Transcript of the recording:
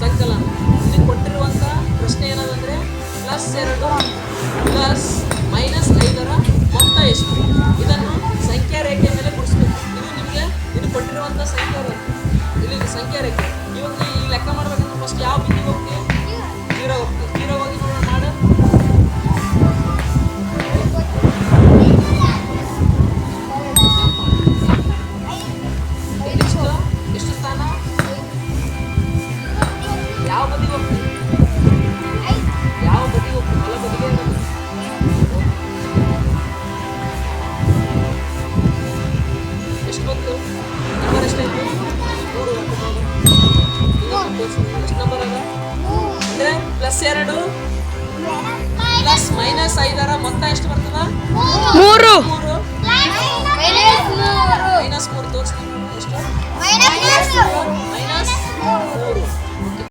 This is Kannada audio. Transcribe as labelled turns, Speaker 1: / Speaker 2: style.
Speaker 1: ಸಂಕಲನ. ಇಲ್ಲಿ ಕೊಟ್ಟಿರುವಂಥ ಪ್ರಶ್ನೆ ಏನದಂದ್ರೆ ಪ್ಲಸ್ ಎರಡು ಪ್ಲಸ್ ಮೈನಸ್ ಐದರ ಮೊತ್ತ ಎಷ್ಟು? ಇದನ್ನು ಸಂಖ್ಯಾ ರೇಖೆ ಮೇಲೆ ಗುಡಿಸ್ಬೇಕು ಇದು ನಿಮಗೆ ಇದು ಕೊಟ್ಟಿರುವಂಥ ಸಂಖ್ಯಾ ರೇಖೆ. ಇಲ್ಲಿ ಸಂಖ್ಯಾ ರೇಖೆ. ಇವಾಗ ಈ ಲೆಕ್ಕ ಮಾಡ್ಬೇಕಂದ್ರೆ ಫಸ್ಟ್ ಯಾವ ಬಿಂದಿಗೆ ಹೋಗ್ತೀವಿ? ಜೀರೋ ಹೋಗ್ತೀವಿ. ಹೋಗಿ ಎಷ್ಟು ಬಂತು ನಂಬರ್ ಎಷ್ಟಾಯ್ತು ಮೂರು ನಂಬರ್ ಪ್ಲಸ್ ಎರಡು ಪ್ಲಸ್ ಮೈನಸ್ ಐದರ ಮೊತ್ತ ಎಷ್ಟು ಬರ್ತದ?